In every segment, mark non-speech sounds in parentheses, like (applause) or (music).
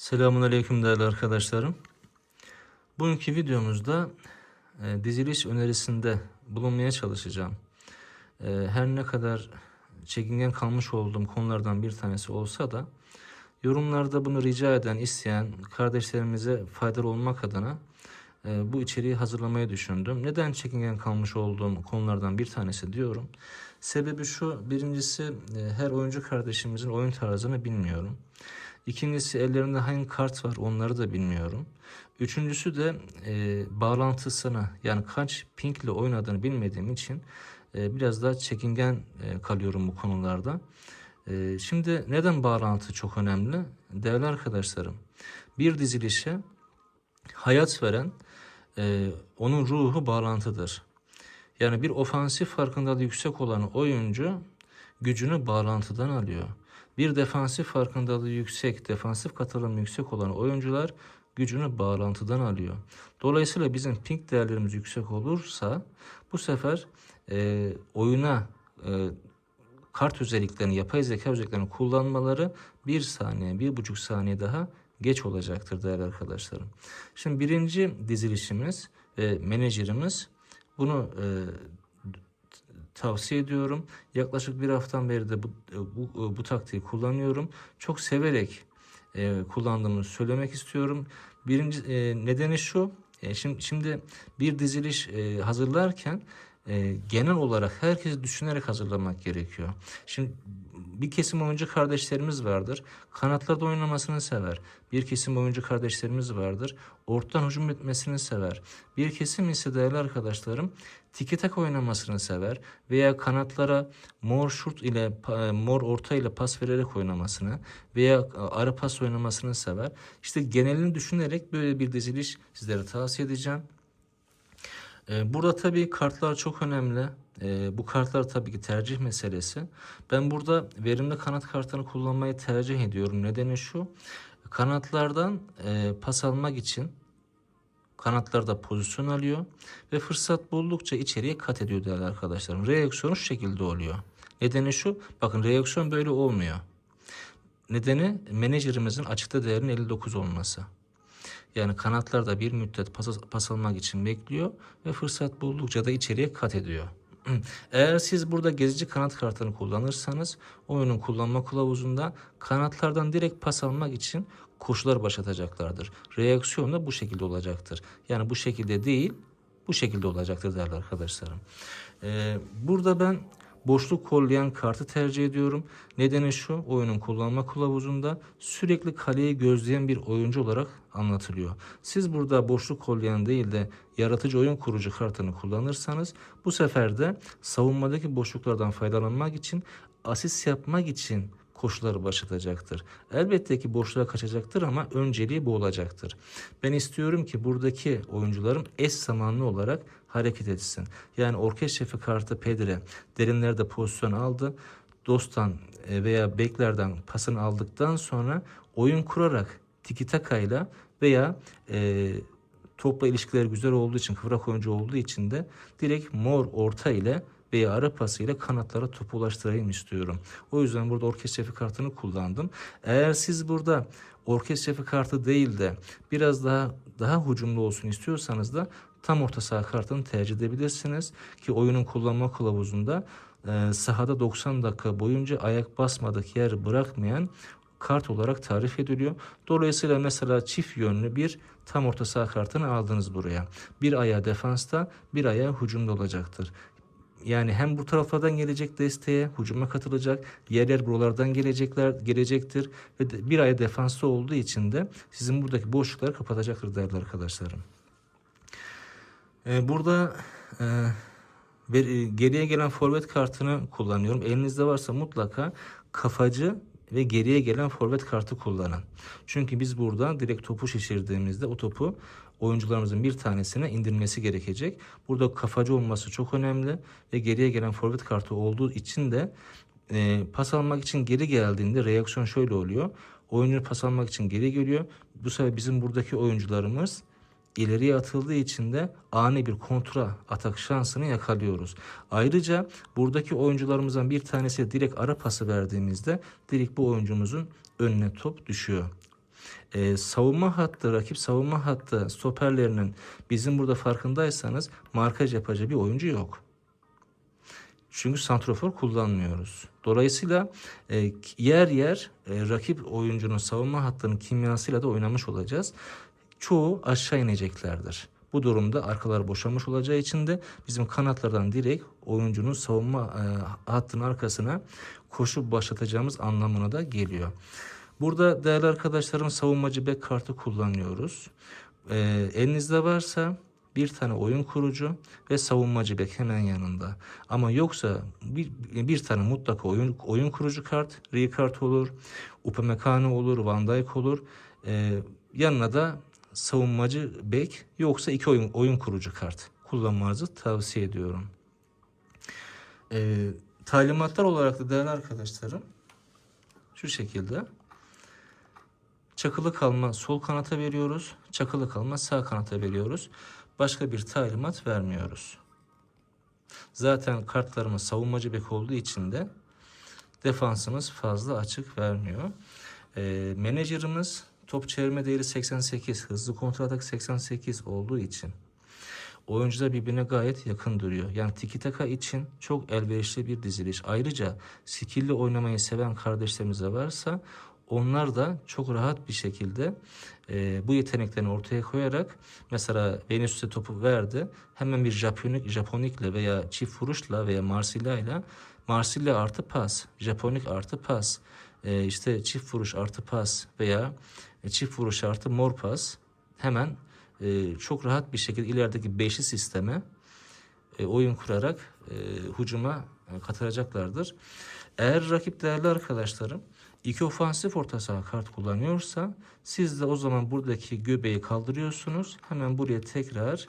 Selamun Aleyküm değerli arkadaşlarım. Bugünkü videomuzda e, diziliş önerisinde bulunmaya çalışacağım. E, her ne kadar çekingen kalmış olduğum konulardan bir tanesi olsa da yorumlarda bunu rica eden, isteyen kardeşlerimize faydalı olmak adına e, bu içeriği hazırlamayı düşündüm. Neden çekingen kalmış olduğum konulardan bir tanesi diyorum. Sebebi şu, birincisi e, her oyuncu kardeşimizin oyun tarzını bilmiyorum. İkincisi ellerinde hangi kart var onları da bilmiyorum. Üçüncüsü de e, bağlantısını yani kaç ping ile oynadığını bilmediğim için e, biraz daha çekingen e, kalıyorum bu konularda. E, şimdi neden bağlantı çok önemli? Değerli arkadaşlarım bir dizilişe hayat veren e, onun ruhu bağlantıdır. Yani bir ofansif farkındalığı yüksek olan oyuncu gücünü bağlantıdan alıyor. Bir defansif farkındalığı yüksek, defansif katılım yüksek olan oyuncular gücünü bağlantıdan alıyor. Dolayısıyla bizim ping değerlerimiz yüksek olursa bu sefer e, oyuna e, kart özelliklerini, yapay zeka özelliklerini kullanmaları bir saniye, bir buçuk saniye daha geç olacaktır değerli arkadaşlarım. Şimdi birinci dizilişimiz ve menajerimiz bunu e, tavsiye ediyorum. Yaklaşık bir haftadan beri de bu, bu, bu taktiği kullanıyorum. Çok severek e, kullandığımı söylemek istiyorum. Birinci e, nedeni şu. E, şimdi, şimdi bir diziliş e, hazırlarken e, genel olarak herkesi düşünerek hazırlamak gerekiyor. Şimdi bir kesim oyuncu kardeşlerimiz vardır. Kanatlarda oynamasını sever. Bir kesim oyuncu kardeşlerimiz vardır. Ortadan hücum etmesini sever. Bir kesim ise değerli arkadaşlarım tiki tak oynamasını sever veya kanatlara mor şurt ile e, mor orta ile pas vererek oynamasını veya ara pas oynamasını sever. İşte genelini düşünerek böyle bir diziliş sizlere tavsiye edeceğim. Ee, burada tabii kartlar çok önemli. Ee, bu kartlar tabii ki tercih meselesi. Ben burada verimli kanat kartını kullanmayı tercih ediyorum. Nedeni şu. Kanatlardan e, pas almak için kanatlarda pozisyon alıyor ve fırsat buldukça içeriye kat ediyor değerli arkadaşlarım. Reaksiyonu şu şekilde oluyor. Nedeni şu. Bakın reaksiyon böyle olmuyor. Nedeni menajerimizin açıkta değerinin 59 olması. Yani kanatlarda bir müddet pas, pas almak için bekliyor ve fırsat buldukça da içeriye kat ediyor. (clears throat) Eğer siz burada gezici kanat kartını kullanırsanız oyunun kullanma kılavuzunda kanatlardan direkt pas almak için koşular başlatacaklardır. Reaksiyon da bu şekilde olacaktır. Yani bu şekilde değil bu şekilde olacaktır değerli arkadaşlarım. Ee, burada ben boşluk kollayan kartı tercih ediyorum. Nedeni şu oyunun kullanma kılavuzunda sürekli kaleyi gözleyen bir oyuncu olarak anlatılıyor. Siz burada boşluk kollayan değil de yaratıcı oyun kurucu kartını kullanırsanız bu sefer de savunmadaki boşluklardan faydalanmak için asist yapmak için koşuları başlatacaktır. Elbette ki boşluğa kaçacaktır ama önceliği bu olacaktır. Ben istiyorum ki buradaki oyuncularım eş zamanlı olarak hareket etsin. Yani orkestra şefi kartı Pedre derinlerde pozisyon aldı. Dostan e, veya beklerden pasını aldıktan sonra oyun kurarak tiki takayla veya e, topla ilişkileri güzel olduğu için kıvrak oyuncu olduğu için de direkt mor orta ile veya ara pasıyla kanatlara topu ulaştırayım istiyorum. O yüzden burada orkestra şefi kartını kullandım. Eğer siz burada orkestra şefi kartı değil de biraz daha daha hücumlu olsun istiyorsanız da tam orta saha kartını tercih edebilirsiniz. Ki oyunun kullanma kılavuzunda e, sahada 90 dakika boyunca ayak basmadık yer bırakmayan kart olarak tarif ediliyor. Dolayısıyla mesela çift yönlü bir tam orta saha kartını aldınız buraya. Bir ayağı defansta, bir ayağı hücumda olacaktır. Yani hem bu taraflardan gelecek desteğe, hücuma katılacak, diğer yer buralardan gelecekler, gelecektir ve bir ay defansta olduğu için de sizin buradaki boşlukları kapatacaktır değerli arkadaşlarım. Ee, burada e, e, geriye gelen forvet kartını kullanıyorum. Elinizde varsa mutlaka kafacı ve geriye gelen forvet kartı kullanın. Çünkü biz burada direkt topu şişirdiğimizde o topu oyuncularımızın bir tanesine indirmesi gerekecek. Burada kafacı olması çok önemli ve geriye gelen forvet kartı olduğu için de e, pas almak için geri geldiğinde reaksiyon şöyle oluyor. Oyuncu pas almak için geri geliyor. Bu sefer bizim buradaki oyuncularımız ileriye atıldığı için de ani bir kontra atak şansını yakalıyoruz. Ayrıca buradaki oyuncularımızdan bir tanesi direkt ara pası verdiğimizde direkt bu oyuncumuzun önüne top düşüyor. e, savunma hattı, rakip savunma hattı stoperlerinin bizim burada farkındaysanız markaj yapacağı bir oyuncu yok. Çünkü santrofor kullanmıyoruz. Dolayısıyla e, yer yer e, rakip oyuncunun savunma hattının kimyasıyla da oynamış olacağız. Çoğu aşağı ineceklerdir. Bu durumda arkalar boşalmış olacağı için de bizim kanatlardan direkt oyuncunun savunma e, hattının arkasına koşup başlatacağımız anlamına da geliyor. Burada değerli arkadaşlarım savunmacı bek kartı kullanıyoruz. E, elinizde varsa bir tane oyun kurucu ve savunmacı bek hemen yanında. Ama yoksa bir, bir tane mutlaka oyun oyun kurucu kart, Rijkaard olur, Upamecano olur, Van Dijk olur. E, yanına da savunmacı bek yoksa iki oyun oyun kurucu kart kullanmanızı tavsiye ediyorum. E, talimatlar olarak da değerli arkadaşlarım şu şekilde. Çakılı kalma sol kanata veriyoruz. Çakılı kalma sağ kanata veriyoruz. Başka bir talimat vermiyoruz. Zaten kartlarımız savunmacı bek olduğu için de defansımız fazla açık vermiyor. E, menajerimiz top çevirme değeri 88, hızlı kontratak 88 olduğu için oyuncular birbirine gayet yakın duruyor. Yani tiki taka için çok elverişli bir diziliş. Ayrıca skill'le oynamayı seven kardeşlerimiz de varsa onlar da çok rahat bir şekilde e, bu yeteneklerini ortaya koyarak mesela Venüs'e topu verdi. Hemen bir Japonik, Japonikle veya çift vuruşla veya Marsilya ile Marsilya artı pas, Japonik artı pas, e, işte çift vuruş artı pas veya e, çift vuruş artı mor pas hemen e, çok rahat bir şekilde ilerideki beşli sisteme e, oyun kurarak e, hücuma e, katılacaklardır. Eğer rakip değerli arkadaşlarım iki ofansif orta saha kart kullanıyorsa siz de o zaman buradaki göbeği kaldırıyorsunuz. Hemen buraya tekrar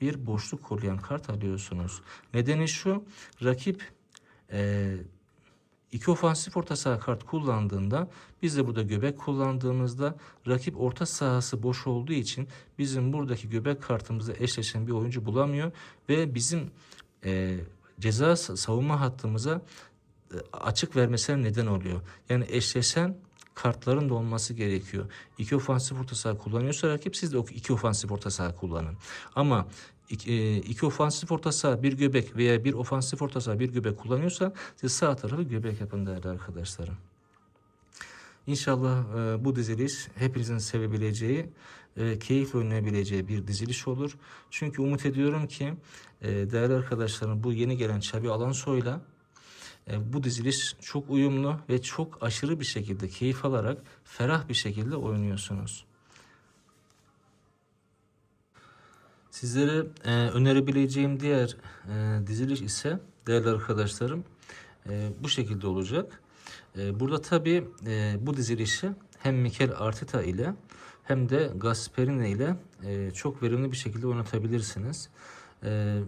bir boşluk koruyan kart alıyorsunuz. Nedeni şu rakip e, iki ofansif orta saha kart kullandığında biz de burada göbek kullandığımızda rakip orta sahası boş olduğu için bizim buradaki göbek kartımıza eşleşen bir oyuncu bulamıyor ve bizim e, ceza savunma hattımıza e, açık vermesine neden oluyor. Yani eşleşen kartların da olması gerekiyor. İki ofansif orta saha kullanıyorsa rakip siz de iki ofansif orta saha kullanın. Ama iki, e, iki ofansif orta saha bir göbek veya bir ofansif orta saha bir göbek kullanıyorsa siz sağ tarafı göbek yapın değerli arkadaşlarım. İnşallah e, bu diziliş hepinizin sevebileceği, e, keyifle oynayabileceği bir diziliş olur. Çünkü umut ediyorum ki e, değerli arkadaşlarım bu yeni gelen Xabi Alonso'yla e, bu diziliş çok uyumlu ve çok aşırı bir şekilde keyif alarak ferah bir şekilde oynuyorsunuz. Sizlere e, önerebileceğim diğer e, diziliş ise değerli arkadaşlarım e, bu şekilde olacak. E, burada tabi e, bu dizilişi hem Mikel Arteta ile hem de Gasperini ile e, çok verimli bir şekilde oynatabilirsiniz. E,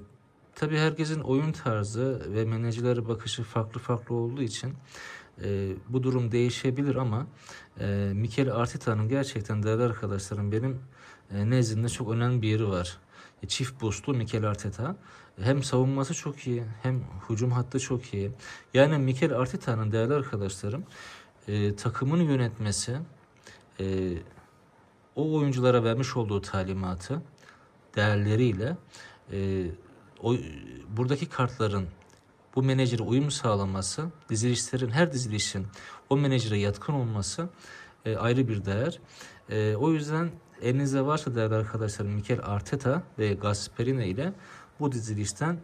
tabi herkesin oyun tarzı ve menajerlere bakışı farklı farklı olduğu için e, bu durum değişebilir ama e, Mikel Arteta'nın gerçekten değerli arkadaşlarım benim e, çok önemli bir yeri var. E, çift boostlu Mikel Arteta. Hem savunması çok iyi hem hücum hattı çok iyi. Yani Mikel Arteta'nın değerli arkadaşlarım e, takımını yönetmesi e, o oyunculara vermiş olduğu talimatı değerleriyle e, o, buradaki kartların bu menajere uyum sağlaması, dizilişlerin her dizilişin o menajere yatkın olması e, ayrı bir değer. E, o yüzden elinizde varsa değerli arkadaşlarım Mikel Arteta ve Gasperini ile bu dizilişten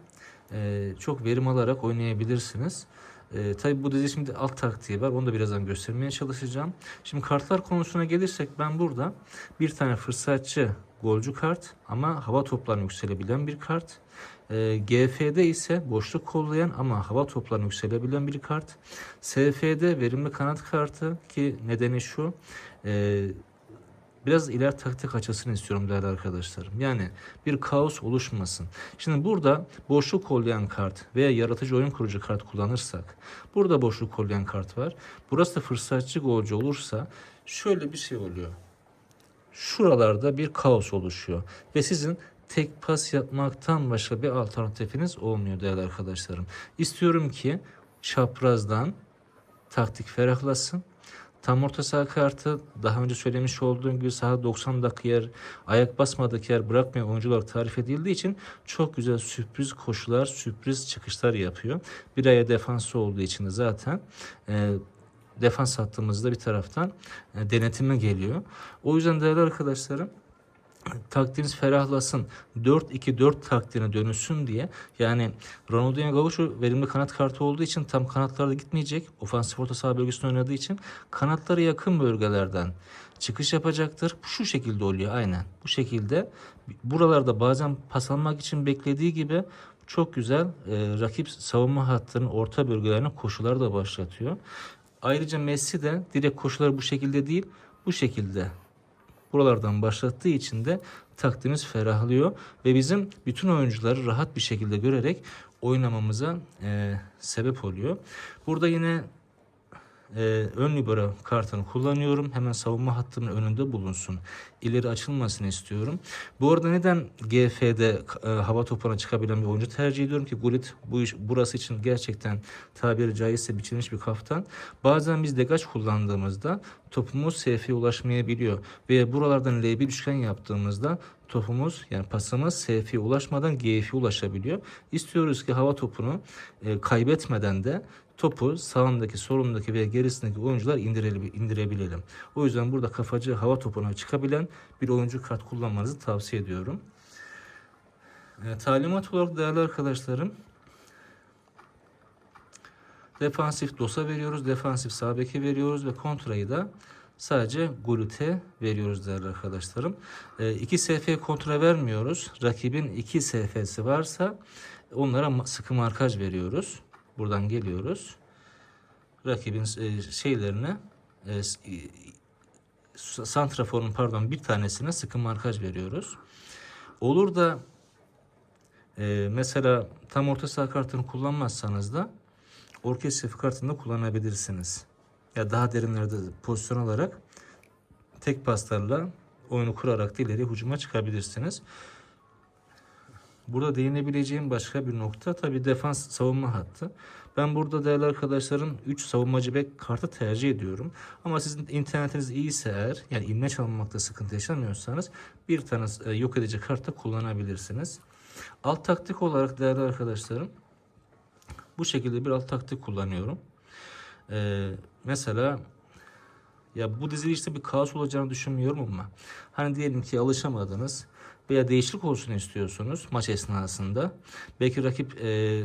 e, çok verim alarak oynayabilirsiniz. E, tabii bu dizi şimdi alt taktiği var. Onu da birazdan göstermeye çalışacağım. Şimdi kartlar konusuna gelirsek ben burada bir tane fırsatçı golcü kart ama hava toplarını yükselebilen bir kart. E, GF'de ise boşluk kollayan ama hava toplarını yükselebilen bir kart. SF'de verimli kanat kartı ki nedeni şu. E, biraz iler taktik açısını istiyorum değerli arkadaşlarım. Yani bir kaos oluşmasın. Şimdi burada boşluk kollayan kart veya yaratıcı oyun kurucu kart kullanırsak burada boşluk kollayan kart var. Burası da fırsatçı golcü olursa şöyle bir şey oluyor. Şuralarda bir kaos oluşuyor ve sizin tek pas yapmaktan başka bir alternatifiniz olmuyor değerli arkadaşlarım. İstiyorum ki çaprazdan taktik ferahlasın. Tam orta saha kartı daha önce söylemiş olduğum gibi sahada 90 dakika yer, ayak basmadık yer bırakmayan oyuncu olarak tarif edildiği için çok güzel sürpriz koşular, sürpriz çıkışlar yapıyor. Bir aya defansı olduğu için de zaten e, defans hattımızda bir taraftan e, denetime geliyor. O yüzden değerli arkadaşlarım taktiğiniz ferahlasın. 4-2-4 taktiğine dönüşsün diye. Yani Ronaldinho Gaucho verimli kanat kartı olduğu için tam kanatlarda gitmeyecek. Ofansif orta saha bölgesinde oynadığı için kanatlara yakın bölgelerden çıkış yapacaktır. Şu şekilde oluyor aynen. Bu şekilde buralarda bazen pas almak için beklediği gibi çok güzel e, rakip savunma hattının orta bölgelerine koşular da başlatıyor. Ayrıca Messi de direkt koşuları bu şekilde değil bu şekilde buralardan başlattığı için de taktiğimiz ferahlıyor ve bizim bütün oyuncuları rahat bir şekilde görerek oynamamıza e, sebep oluyor. Burada yine e, ön libero kartını kullanıyorum. Hemen savunma hattının önünde bulunsun. İleri açılmasını istiyorum. Bu arada neden GF'de e, hava topuna çıkabilen bir oyuncu tercih ediyorum ki Gullit bu iş, burası için gerçekten tabiri caizse biçilmiş bir kaftan. Bazen biz degaj kullandığımızda topumuz SF'ye ulaşmayabiliyor. Ve buralardan L1 üçgen yaptığımızda topumuz yani pasımız SF'ye ulaşmadan GF'ye ulaşabiliyor. İstiyoruz ki hava topunu e, kaybetmeden de topu sağındaki, solundaki veya gerisindeki oyuncular indirebil- indirebilelim. O yüzden burada kafacı hava topuna çıkabilen bir oyuncu kart kullanmanızı tavsiye ediyorum. E, talimat olarak değerli arkadaşlarım defansif dosa veriyoruz, defansif sağ veriyoruz ve kontrayı da sadece Gulit'e veriyoruz değerli arkadaşlarım. E, 2 SF kontra vermiyoruz. Rakibin 2 SF'si varsa onlara sıkı markaj veriyoruz. Buradan geliyoruz. Rakibin e, şeylerine e, e, santraforun pardon bir tanesine sıkı markaj veriyoruz. Olur da e, mesela tam orta saha kartını kullanmazsanız da orkestra kartını da kullanabilirsiniz. Ya daha derinlerde pozisyon alarak tek paslarla oyunu kurarak da ileri hücuma çıkabilirsiniz. Burada değinebileceğim başka bir nokta tabii defans savunma hattı. Ben burada değerli arkadaşlarım 3 savunmacı bek kartı tercih ediyorum. Ama sizin internetiniz iyiyse eğer yani imleç almamakta sıkıntı yaşamıyorsanız bir tane e, yok edici kart kullanabilirsiniz. Alt taktik olarak değerli arkadaşlarım bu şekilde bir alt taktik kullanıyorum. Ee, mesela ya bu dizide işte bir kaos olacağını düşünmüyorum ama hani diyelim ki alışamadınız veya değişiklik olsun istiyorsunuz maç esnasında. Belki rakip e,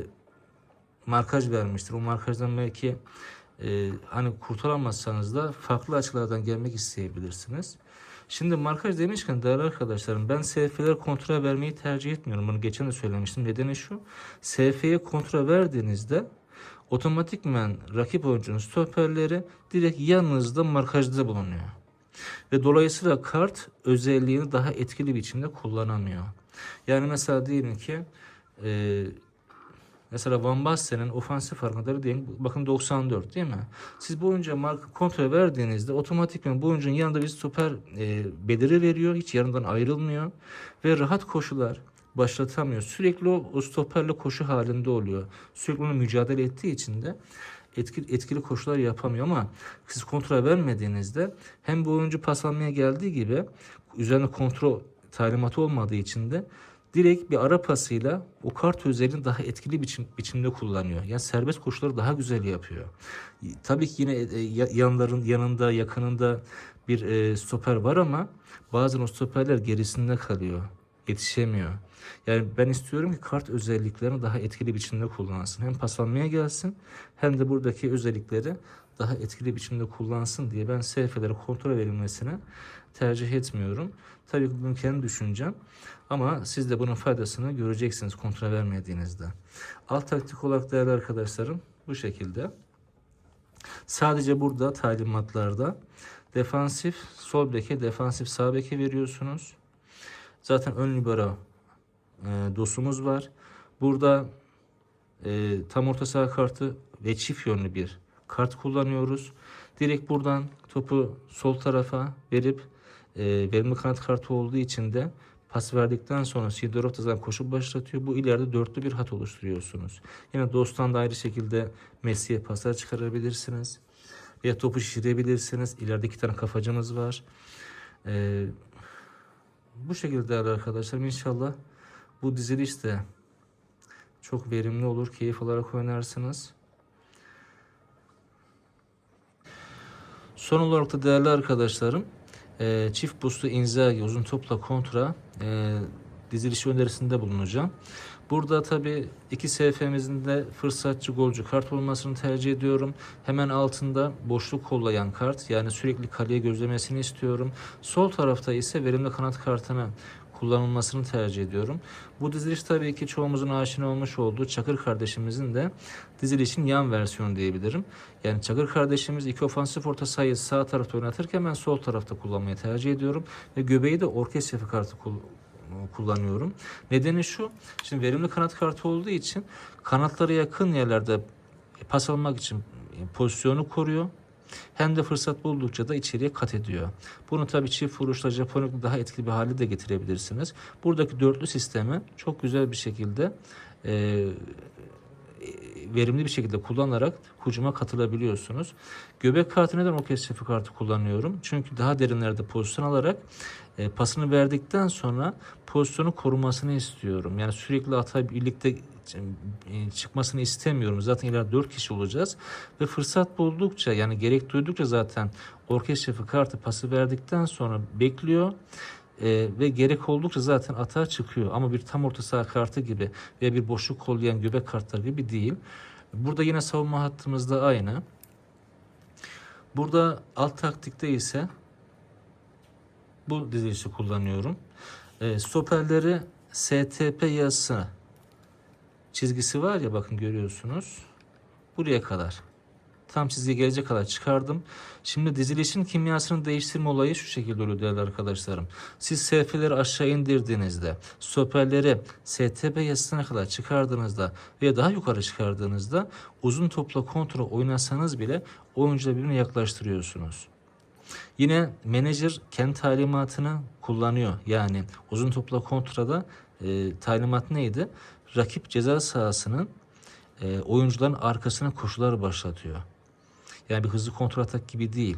markaj vermiştir. O markajdan belki e, hani kurtulamazsanız da farklı açılardan gelmek isteyebilirsiniz. Şimdi markaj demişken değerli arkadaşlarım ben SF'ler kontrol vermeyi tercih etmiyorum. Bunu geçen de söylemiştim. Nedeni şu. SF'ye kontrol verdiğinizde otomatikmen rakip oyuncunun stoperleri direkt yanınızda markajda bulunuyor. Ve dolayısıyla kart özelliğini daha etkili biçimde kullanamıyor. Yani mesela diyelim ki e, Mesela Van Basten'in ofansif farkları diyelim bakın 94 değil mi? Siz bu oyuncuya marka kontrol verdiğinizde otomatikman bu oyuncunun yanında bir stoper e, beliri veriyor. Hiç yanından ayrılmıyor. Ve rahat koşular başlatamıyor. Sürekli o, o stoperle koşu halinde oluyor. Sürekli onu mücadele ettiği için de etkili, etkili koşular yapamıyor ama siz kontrol vermediğinizde hem bu oyuncu pas almaya geldiği gibi üzerine kontrol talimatı olmadığı için de direkt bir ara pasıyla o kart özelliğini daha etkili biçim, biçimde kullanıyor. Yani serbest koşuları daha güzel yapıyor. Tabii ki yine e, ya- yanların yanında yakınında bir e, stoper var ama bazen o stoperler gerisinde kalıyor. Yetişemiyor. Yani ben istiyorum ki kart özelliklerini daha etkili biçimde kullansın. Hem pas almaya gelsin hem de buradaki özellikleri daha etkili biçimde kullansın diye ben SF'lere kontrol verilmesine tercih etmiyorum. Tabii ki bunu kendi düşüncem. Ama siz de bunun faydasını göreceksiniz kontrol vermediğinizde. Alt taktik olarak değerli arkadaşlarım bu şekilde. Sadece burada talimatlarda defansif sol beke, defansif sağ beke veriyorsunuz. Zaten ön libero e, dosumuz var. Burada e, tam orta saha kartı ve çift yönlü bir kart kullanıyoruz. Direkt buradan topu sol tarafa verip e, verimli kanat kartı olduğu için de pas verdikten sonra Sidorov da koşu başlatıyor. Bu ileride dörtlü bir hat oluşturuyorsunuz. Yine Dostan da ayrı şekilde Messi'ye paslar çıkarabilirsiniz. Veya topu şişirebilirsiniz. İleride iki tane kafacımız var. Ee, bu şekilde değerli arkadaşlarım inşallah bu diziliş de çok verimli olur. Keyif alarak oynarsınız. Son olarak da değerli arkadaşlarım e, çift buslu inzaghi uzun topla kontra e, dizilişi önerisinde bulunacağım. Burada tabi iki SF'mizin de fırsatçı golcü kart olmasını tercih ediyorum. Hemen altında boşluk kollayan kart yani sürekli kaleye gözlemesini istiyorum. Sol tarafta ise verimli kanat kartını kullanılmasını tercih ediyorum. Bu diziliş tabii ki çoğumuzun aşina olmuş olduğu Çakır kardeşimizin de dizilişin yan versiyonu diyebilirim. Yani Çakır kardeşimiz iki ofansif orta sahayı sağ tarafta oynatırken ben sol tarafta kullanmayı tercih ediyorum. Ve göbeği de orkestra kartı kul- kullanıyorum. Nedeni şu, şimdi verimli kanat kartı olduğu için kanatlara yakın yerlerde pas almak için pozisyonu koruyor. Hem de fırsat buldukça da içeriye kat ediyor. Bunu tabii çift vuruşla Japonik'le daha etkili bir hale de getirebilirsiniz. Buradaki dörtlü sistemi çok güzel bir şekilde verimli bir şekilde kullanarak hücuma katılabiliyorsunuz. Göbek kartı neden orkestra kartı kullanıyorum? Çünkü daha derinlerde pozisyon alarak e, pasını verdikten sonra pozisyonu korumasını istiyorum. Yani sürekli ata birlikte e, çıkmasını istemiyorum. Zaten ileride 4 kişi olacağız. Ve fırsat buldukça yani gerek duydukça zaten orkestra kartı pası verdikten sonra bekliyor. Ee, ve gerek oldukça zaten atağa çıkıyor. Ama bir tam orta saha kartı gibi veya bir boşluk kollayan göbek kartları gibi değil. Burada yine savunma hattımızda aynı. Burada alt taktikte ise bu dizilişi kullanıyorum. E, stoperleri STP yazısı çizgisi var ya bakın görüyorsunuz. Buraya kadar. Tam çizgiye gelecek kadar çıkardım. Şimdi dizilişin kimyasını değiştirme olayı şu şekilde oluyor değerli arkadaşlarım. Siz SF'leri aşağı indirdiğinizde, stoperleri STP yazısına kadar çıkardığınızda veya daha yukarı çıkardığınızda uzun topla kontrol oynasanız bile oyuncuları birbirine yaklaştırıyorsunuz. Yine menajer kendi talimatını kullanıyor. Yani uzun topla kontrada e, talimat neydi? Rakip ceza sahasının e, oyuncuların arkasına koşular başlatıyor. Yani bir hızlı kontratak gibi değil.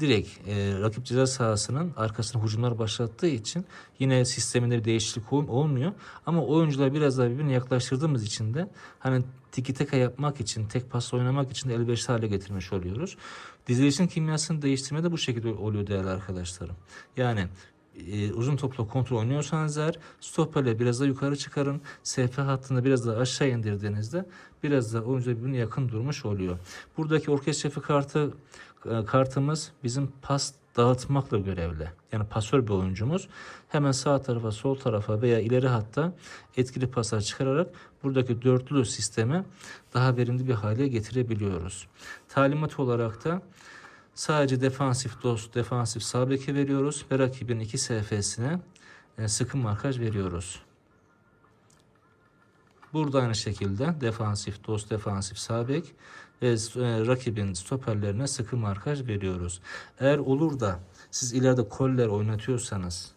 Direkt e, rakip ceza sahasının arkasına hücumlar başlattığı için yine sisteminde bir değişiklik ol- olmuyor. Ama oyuncular biraz daha birbirine yaklaştırdığımız için de hani tiki taka yapmak için, tek pasla oynamak için de elverişli hale getirmiş oluyoruz. Dizilişin kimyasını değiştirme de bu şekilde oluyor değerli arkadaşlarım. Yani e, uzun topla kontrol oynuyorsanız eğer stoperle biraz daha yukarı çıkarın. SF hattını biraz daha aşağı indirdiğinizde biraz da oyuncular birbirine yakın durmuş oluyor. Buradaki orkestra şefi kartı e, kartımız bizim pas dağıtmakla görevli. Yani pasör bir oyuncumuz. Hemen sağ tarafa, sol tarafa veya ileri hatta etkili paslar çıkararak buradaki dörtlü sistemi daha verimli bir hale getirebiliyoruz. Talimat olarak da Sadece defansif dost, defansif sağ veriyoruz ve rakibin iki SF'sine e, sıkı markaj veriyoruz. Burada aynı şekilde defansif dost, defansif sağ bek ve e, rakibin stoperlerine sıkı markaj veriyoruz. Eğer olur da siz ileride koller oynatıyorsanız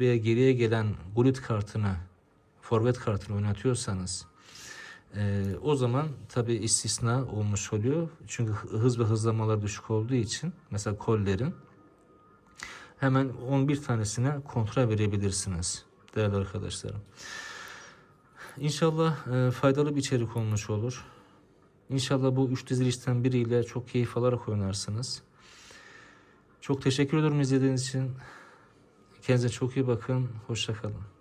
veya geriye gelen gulit kartını, forvet kartını oynatıyorsanız ee, o zaman tabi istisna olmuş oluyor. Çünkü hız ve hızlamalar düşük olduğu için mesela kollerin hemen 11 tanesine kontrol verebilirsiniz değerli arkadaşlarım. İnşallah e, faydalı bir içerik olmuş olur. İnşallah bu üç dizilişten biriyle çok keyif alarak oynarsınız. Çok teşekkür ederim izlediğiniz için. Kendinize çok iyi bakın. Hoşçakalın.